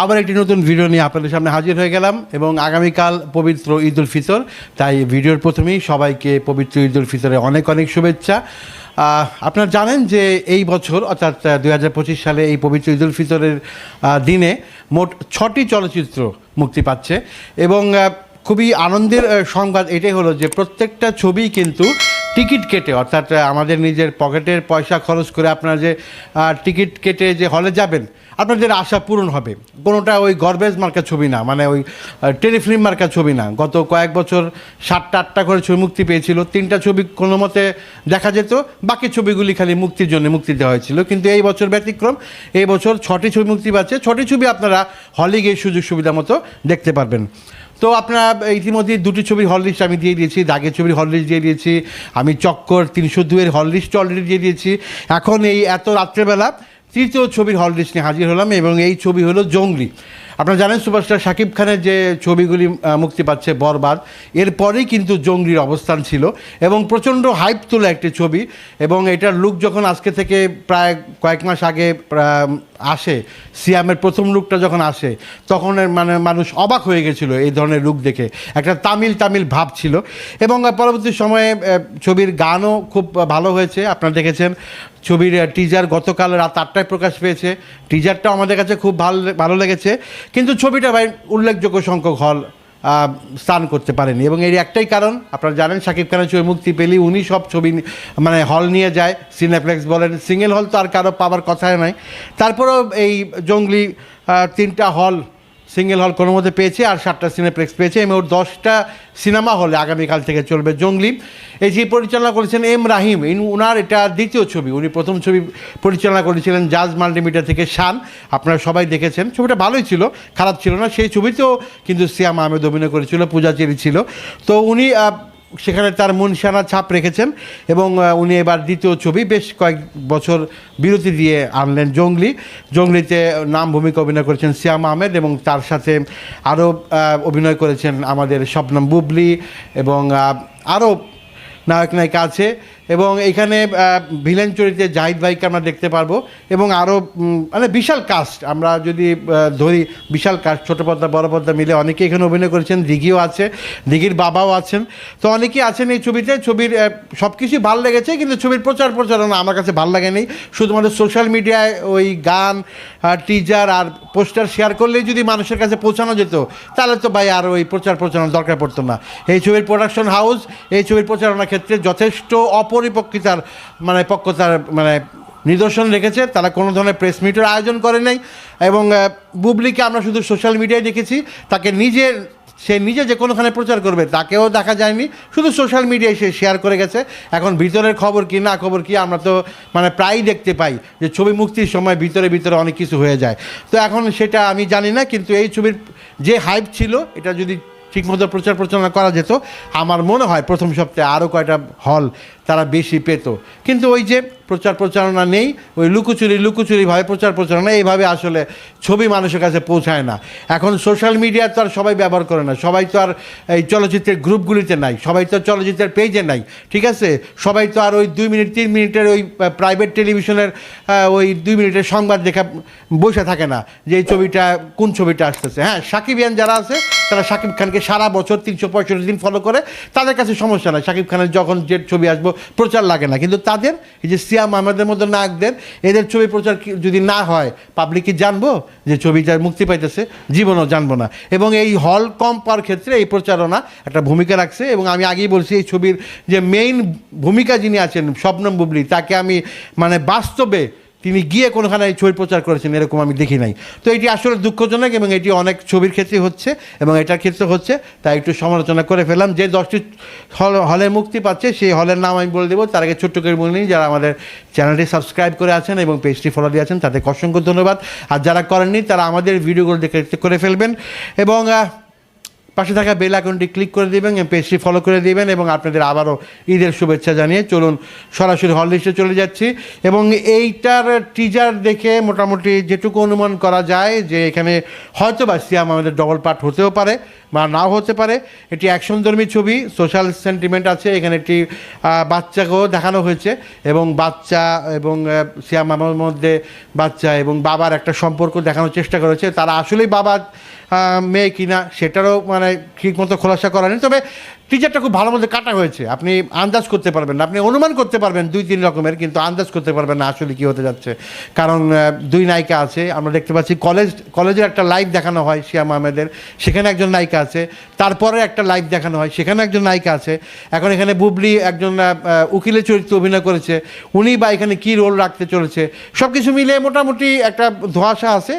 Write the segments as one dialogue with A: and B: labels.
A: আবার একটি নতুন ভিডিও নিয়ে আপনাদের সামনে হাজির হয়ে গেলাম এবং আগামীকাল পবিত্র ঈদ উল ফিতর। তাই ভিডিওর প্রথমেই সবাইকে পবিত্র ঈদ উল ফিতরে অনেক অনেক শুভেচ্ছা। আপনারা জানেন যে এই বছর, অর্থাৎ দুই হাজার পঁচিশ সালে এই পবিত্র ঈদ উল ফিতরের দিনে মোট ছটি চলচ্চিত্র মুক্তি পাচ্ছে এবং খুবই আনন্দের সংবাদ এটাই হলো যে প্রত্যেকটা ছবি কিন্তু টিকিট কেটে, অর্থাৎ আমাদের নিজের পকেটের পয়সা খরচ করে আপনারা যে টিকিট কেটে যে হলে যাবেন, আপনাদের আশা পূরণ হবে। কোনোটা ওই গর্বেজ মার্কা ছবি না মানে ওই টেলিফিল্ম মার্কা ছবি না। গত কয়েক বছর সাতটা, আটটা করে ছবি মুক্তি পেয়েছিল, তিনটা ছবি কোনো মতে দেখা যেত, বাকি ছবিগুলি খালি মুক্তির জন্য মুক্তি দেওয়া হয়েছিল। কিন্তু এই বছর ব্যতিক্রম, এই বছর ছটি ছবি মুক্তি পাচ্ছে, ছটি ছবি আপনারা হলে গিয়ে সুযোগ সুবিধা মতো দেখতে পারবেন। তো আপনারা ইতিমধ্যে দুটি ছবির হল লিস্ট আমি দিয়ে দিয়েছি, দাগের ছবির হল লিস্ট দিয়ে দিয়েছি, আমি চক্কর তিনশো দুয়ের হল লিস্ট অলরেডি দিয়ে দিয়েছি। এখন এই এত রাত্রেবেলা তৃতীয় ছবির হল লিস্ট নিয়ে হাজির হলাম এবং এই ছবি হলো জঙ্গলি। আপনারা জানেন সুপারস্টার শাকিব খানের যে ছবিগুলি মুক্তি পাচ্ছে বরবাদ, এরপরেই কিন্তু জঙ্গলির অবস্থান ছিল এবং প্রচণ্ড হাইপ তোলা একটি ছবি এবং এটার লুক যখন আজকে থেকে প্রায় কয়েক মাস আগে আসে, সিয়ামের প্রথম লুকটা যখন আসে, তখন মানে মানুষ অবাক হয়ে গেছিল এই ধরনের লুক দেখে। একটা তামিল তামিল ভাব ছিল। এবং পরবর্তী সময়ে ছবির গানও খুব ভালো হয়েছে। আপনারা দেখেছেন, ছবির টিজার গতকাল রাত আটটায় প্রকাশ পেয়েছে। টিজারটাও আমাদের কাছে খুব ভালো ভালো লেগেছে। কিন্তু ছবিটা ভাই উল্লেখযোগ্য সংখ্যক হল। স্থান করতে পারেনি। এবং এর একটাই কারণ, আপনারা জানেন, শাকিব খানের ছবি মুক্তি পেলি উনি সব ছবি মানে হল নিয়ে যায় সিনেপ্লেক্স বলেন। সিঙ্গেল হল তো আর কারও পাওয়ার কথাই নাই তারপরেও এই জঙ্গলি তিনটা হল সিঙ্গেল হল কোনো মধ্যে পেয়েছে আর সাতটা সিনেপ্লেক্স পেয়েছে। এবং ওর দশটা সিনেমা হলে আগামীকাল থেকে চলবে জঙ্গলি। এই যে পরিচালনা করেছেন এম রাহিম, ইন উনার এটা দ্বিতীয় ছবি। উনি প্রথম ছবি পরিচালনা করেছিলেন জাজ মাল্টিমিডিয়া থেকে শান। আপনারা সবাই দেখেছেন। ছবিটা ভালোই ছিল, খারাপ ছিল না। সেই ছবিতেও কিন্তু সিয়াম আহমেদ অভিনয় করেছিল, পূজা চেরি ছিল। তো উনি সেখানে তার মনসানা ছাপ রেখেছেন এবং উনি এবার দ্বিতীয় ছবি। বেশ কয়েক বছর বিরতি দিয়ে আনলেন জঙ্গলি। জঙ্গলিতে নাম ভূমিকা অভিনয় করেছেন সিয়াম আহমেদ এবং তার সাথে আরও অভিনয় করেছেন আমাদের স্বপ্নম বুবলি এবং আরও নায়ক নায়িকা আছে। এবং এখানে ভিলেন চরিত্রে জাহিদ ভাইকে আমরা দেখতে পারব। এবং আরও মানে বিশাল কাস্ট আমরা যদি ধরি, বিশাল কাস্ট ছোটো পর্দা, বড় পর্দা মিলে অনেকে এখানে অভিনয় করেছেন, দিঘিও আছে, দিঘির বাবাও আছেন। তো অনেকেই আছেন এই ছবিতে, ছবির সব কিছুই ভালো লেগেছে, কিন্তু ছবির প্রচার প্রচারণা আমার কাছে ভালো লাগেনি। শুধুমাত্র সোশ্যাল মিডিয়ায় ওই গান, আর টিজার আর পোস্টার শেয়ার করলেই যদি মানুষের কাছে পৌঁছানো যেত, তাহলে তো ভাই আর ওই প্রচার প্রচারণার দরকার পড়তো না। এই ছবির প্রোডাকশন হাউস এই ছবির প্রচারণার ক্ষেত্রে যথেষ্ট অপরিপক্কিতার মানে পক্ষতার মানে নিদর্শন রেখেছে। তারা কোনো ধরনের প্রেস মিটের আয়োজন করে নাই। এবং বুবলিকে আমরা শুধু সোশ্যাল মিডিয়ায় দেখেছি। তাকে নিজের সে নিজে যে কোনোখানে প্রচার করবে, তাকেও দেখা যায়নি। শুধু সোশ্যাল মিডিয়ায় সে শেয়ার করে গেছে। এখন ভিতরের খবর কি, না খবর কি, আমরা তো মানে প্রায়ই দেখতে পাই যে ছবি মুক্তির সময় ভিতরে ভিতরে অনেক কিছু হয়ে যায়। তো এখন সেটা আমি জানি না, কিন্তু এই ছবির যে হাইপ ছিল, এটা যদি ঠিকমতো প্রচার প্রচারণা করা যেত। আমার মনে হয় প্রথম সপ্তাহে আরও কয়টা হল তারা বেশি পেত। কিন্তু ওই যে প্রচার প্রচারণা নেই, ওই লুকোচুরি লুকোচুরিভাবে প্রচার প্রচারণা এইভাবে আসলে ছবি মানুষের কাছে পৌঁছায় না। এখন সোশ্যাল মিডিয়া তো আর সবাই ব্যবহার করে না, সবাই তো আর এই চলচ্চিত্রের গ্রুপগুলিতে নাই, সবাই তো চলচ্চিত্রের পেজে নাই, ঠিক আছে? সবাই তো আর ওই দুই মিনিট, তিন মিনিটের ওই প্রাইভেট টেলিভিশনের ওই দুই মিনিটের সংবাদ দেখা বসে থাকে না যে এই ছবিটা কোন ছবিটা আসতেছে। হ্যাঁ সাকিবিয়ান যারা আছে, তারা শাকিব খানকে সারা বছর তিনশো পঁয়ষট্টি দিন ফলো করে, তাদের কাছে সমস্যা নাই। শাকিব খানের যখন যে ছবি আসব, প্রচার লাগে না। কিন্তু তাদের এই যে সিয়াম মধ্যে মতো দেন, এদের ছবি প্রচার যদি না হয় পাবলিক কি জানব? যে ছবিটার মুক্তি পাইতেছে, জীবনও জানব না। এবং এই হল কম পাওয়ার ক্ষেত্রে এই প্রচারণা একটা ভূমিকা রাখছে। এবং আমি আগেই বলছি, এই ছবির যে মেইন ভূমিকা যিনি আছেন, স্বপ্নম বুবলি, তাকে আমি মানে বাস্তবে তিনি গিয়ে কোনোখানে এই ছবি প্রচার করেছেন, এরকম আমি দেখি নাই। তো এটি আসলে দুঃখজনক এবং এটি অনেক ছবির ক্ষেত্রে হচ্ছে এবং এটার ক্ষেত্রে হচ্ছে, তাই একটু সমালোচনা করে ফেলাম যে দশটি হল, হলে মুক্তি পাচ্ছে, সেই হলের নাম আমি বলে দেবো। তার আগে ছোট্ট করে বলে নিই, যারা আমাদের চ্যানেলটি সাবস্ক্রাইব করে আছেন এবং পেজটি ফলো দিয়ে আছেন, তাদেরকে অসংখ্য ধন্যবাদ। আর যারা করেননি, তারা আমাদের ভিডিওগুলো দেখে করে ফেলবেন। এবং পাশে থাকা বেল আইকনটি ক্লিক করে দেবেন এবং পেজটি ফলো করে দেবেন এবং আপনাদের আবারও ঈদের শুভেচ্ছা জানিয়ে চলুন সরাসরি হল লিস্টে চলে যাচ্ছি। এবং এইটার টিজার দেখে মোটামুটি যেটুকু অনুমান করা যায় যে এখানে হয়তো বা সিয়াম আমাদের ডবল পার্ট হতেও পারে। বা নাও হতে পারে। এটি অ্যাকশনধর্মী ছবি সোশ্যাল সেন্টিমেন্ট আছে, এখানে একটি বাচ্চাকেও দেখানো হয়েছে এবং বাচ্চা এবং শিয়া মামার মধ্যে বাচ্চা এবং বাবার একটা সম্পর্ক দেখানোর চেষ্টা করেছে। তারা আসলেই বাবা মেয়ে কিনা সেটারও মানে ঠিকমতো খোলাসা করা নেই। তবে টিচারটা খুব ভালো মধ্যে কাটা হয়েছে। আপনি আন্দাজ করতে পারবেন না। আপনি অনুমান করতে পারবেন দুই, তিন রকমের, কিন্তু আন্দাজ করতে পারবেন না আসলে কী হতে যাচ্ছে। কারণ দুই নায়িকা আছে। আমরা দেখতে পাচ্ছি কলেজ, কলেজের একটা লাইভ দেখানো হয় শিয়াম আহমেদের। সেখানে একজন নায়িকা আছে। তারপরে একটা লাইভ দেখানো হয়। সেখানে একজন নায়িকা আছে। এখন এখানে বুবলি একজন উকিলের চরিত্রে অভিনয় করেছে। উনি বা এখানে কী রোল রাখতে চলেছে? সব কিছু মিলে মোটামুটি একটা ধোঁয়াশা আছে।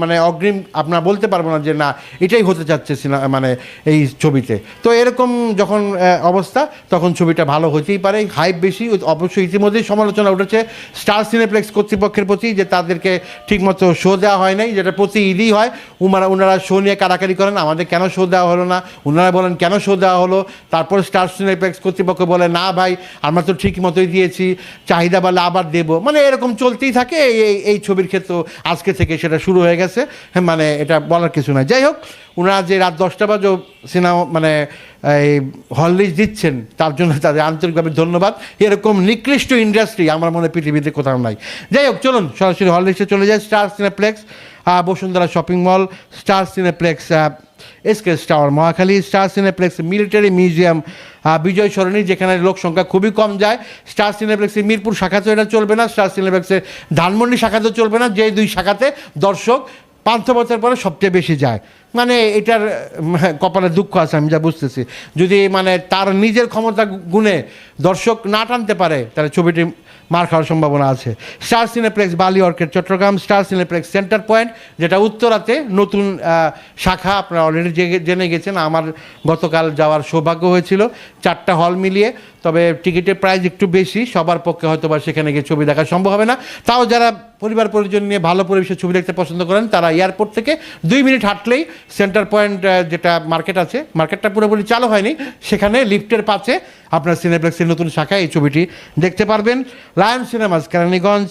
A: মানে অগ্রিম, আপনার বলতে পারব না যে না, এটাই হতে যাচ্ছে সিনেমা মানে এই ছবিতে। তো এরকম যখন অবস্থা তখন ছবিটা ভালো হতেই পারে হাইপ বেশি। অবশ্যই ইতিমধ্যেই সমালোচনা উঠেছে। স্টার সিনেপ্লেক্স কর্তৃপক্ষের প্রতি যে তাদেরকে ঠিকমতো শো দেওয়া হয় নাই যেটা প্রতি ঈদই হয় উনারা ওনারা শো নিয়ে কারাকারি করেন আমাদের কেন শো দেওয়া হলো না? ওনারা বলেন কেন শো দেওয়া হলো? তারপর স্টার সিনেপ্লেক্স কর্তৃপক্ষ বলে না ভাই আমরা তো ঠিক মতোই দিয়েছি চাহিদা বলে আবার দেবো। মানে এরকম চলতেই থাকে এই এই- ছবির ক্ষেত্রে আজকে থেকে সেটা শুরু হয়ে গেছে। হ্যাঁ, মানে এটা বলার কিছু না যাই হোক ওনারা যে রাত দশটা বাজে সিনেমা মানে এই হললিস দিচ্ছেন, তার জন্য তাদের আন্তরিকভাবে ধন্যবাদ। এরকম নিকৃষ্ট ইন্ডাস্ট্রি আমার মনে পৃথিবীতে কোথাও নাই। যাই হোক, চলুন, সরাসরি হললিসে চলে যায় Star Cineplex Bashundhara shopping mall Star Cineplex SKS tower Mohakhali Star Cineplex military museum Bijoy Sarani, যেখানে লোক সংখ্যা খুবই কম যায়। স্টার সিনেপ্লেক্সের মিরপুর শাখাতেও এটা চলবে না স্টার সিনেপ্লেক্সের ধানমন্ডি শাখাতেও চলবে না, যে দুই শাখাতে দর্শক পান্থপথের পরে সবচেয়ে বেশি যায়। মানে এটার উম, কপালে দুঃখ আছে আমি যা বুঝতেছি। যদি মানে তার নিজের ক্ষমতা গুণে দর্শক না টানতে পারে তাহলে ছবিটি মার খাওয়ার সম্ভাবনা আছে। Star Cineplex Bali arcade Chattogram Star Cineplex centre point যেটা উত্তরাতে নতুন শাখা আপনারা অলরেডি জেনে গেছেন। আমার গতকাল যাওয়ার সৌভাগ্য হয়েছিল চারটা হল মিলিয়ে তবে টিকিটের প্রাইস একটু বেশি, সবার পক্ষে হয়তো বা সেখানে গিয়ে ছবি দেখা সম্ভব হবে না। তাও যারা পরিবার পরিজন নিয়ে ভালো পরিবেশে ছবি দেখতে পছন্দ করেন, তারা এয়ারপোর্ট থেকে দুই মিনিট হাঁটলেই সেন্টার পয়েন্ট যেটা মার্কেট আছে, মার্কেটটা পুরোপুরি চালু হয়নি, সেখানে লিফটের পাশে আপনার সিনেপ্লেক্সের নতুন শাখায় এই ছবিটি দেখতে পারবেন। Lion Cinemas Keraniganj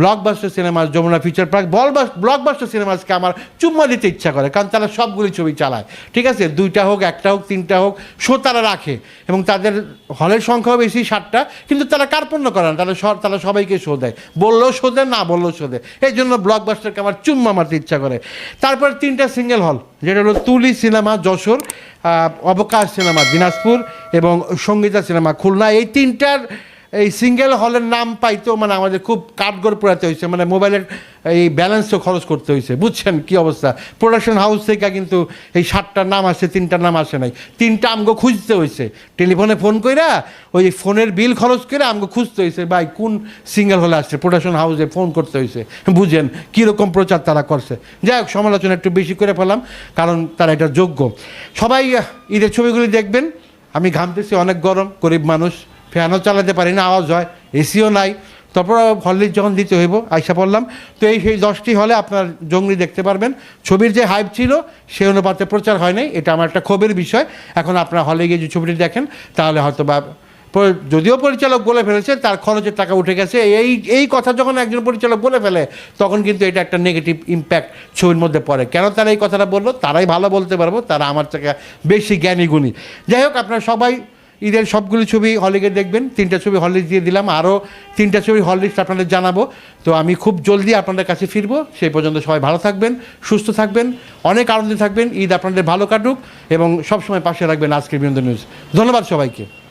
A: Blockbuster Cinemas Jamuna Future Park বল ব্লকবাস্টার সিনেমাসকে আমার চুম্মা দিতে ইচ্ছা করে, কারণ তারা সবগুলি ছবি চালায়। ঠিক আছে? দুইটা হোক, একটা হোক, তিনটা হোক শো তারা রাখে। এবং তাদের হলের সংখ্যাও বেশি ষাটটা কিন্তু তারা কার্পণ্য করে না, তারা তারা সবাইকে শো দেয়। বললেও শো দেয়, না বললেও শো দেয়। এই জন্য ব্লকবাস্টারকে আমার চুম্মা মারতে ইচ্ছা করে। তারপর তিনটা সিঙ্গেল হল যেটা হলো তুলি সিনেমা যশোর অবকাশ সিনেমা দিনাজপুর এবং সঙ্গীতা সিনেমা খুলনা। এই তিনটার এই সিঙ্গেল হলের নাম পাইতেও মানে আমাদের খুব কাঠগড় পোড়াতে হয়েছে মানে মোবাইলের এই ব্যালেন্সও খরচ করতে হয়েছে। বুঝছেন কি অবস্থা? প্রোডাকশন হাউস থেকে কিন্তু এই সাতটার নাম আসে তিনটার নাম আসে নাই। তিনটা আমগো খুঁজতে হয়েছে। টেলিফোনে ফোন কইরা ওই ফোনের বিল খরচ করে আমগো খুঁজতে হয়েছে, ভাই কোন সিঙ্গেল হলে আসছে? প্রোডাকশন হাউসে ফোন করতে হয়েছে। বুঝেন কীরকম প্রচার তারা করছে। যাই হোক, সমালোচনা একটু বেশি করে ফেলাম কারণ তারা এটা যোগ্য। সবাই ঈদের ছবিগুলি দেখবেন। আমি ঘামতেছি, অনেক গরম, গরিব মানুষ। ফ্যানও চালাতে পারি না, আওয়াজ হয় এসিও নাই। তারপর হলির যখন দিতে হইব, আইসা পড়লাম। তো এই সেই দশটি হলে আপনার জঙ্গলি দেখতে পারবেন। ছবির যে হাইপ ছিল, সে অনুপাতে প্রচার হয় নাই। এটা আমার একটা ক্ষোভের বিষয়। এখন আপনার হলে গিয়ে যে ছবিটি দেখেন, তাহলে হয়তো বা যদিও পরিচালক বলে ফেলেছে তার খরচের টাকা উঠে গেছে। এই এই কথা যখন একজন পরিচালক বলে ফেলে, তখন কিন্তু এটা একটা নেগেটিভ ইম্প্যাক্ট ছবির মধ্যে পড়ে। কেন তারা এই কথাটা বলল? তারাই ভালো বলতে পারব, তারা আমার থেকে বেশি জ্ঞানী গুণী। যাই হোক, আপনারা সবাই ঈদের সবগুলি ছবি হলে গিয়ে দেখবেন। তিনটা ছবি হলে দিয়ে দিলাম। আরও তিনটা ছবি হল লিস্ট আপনাদের জানাব। তো আমি খুব জলদি আপনাদের কাছে ফিরবো। সেই পর্যন্ত সবাই ভালো থাকবেন, সুস্থ থাকবেন, অনেক আনন্দে থাকবেন। ঈদ আপনাদের ভালো কাটুক এবং সবসময় পাশে রাখবেন আজকের বিনোদন নিউজ ধন্যবাদ সবাইকে।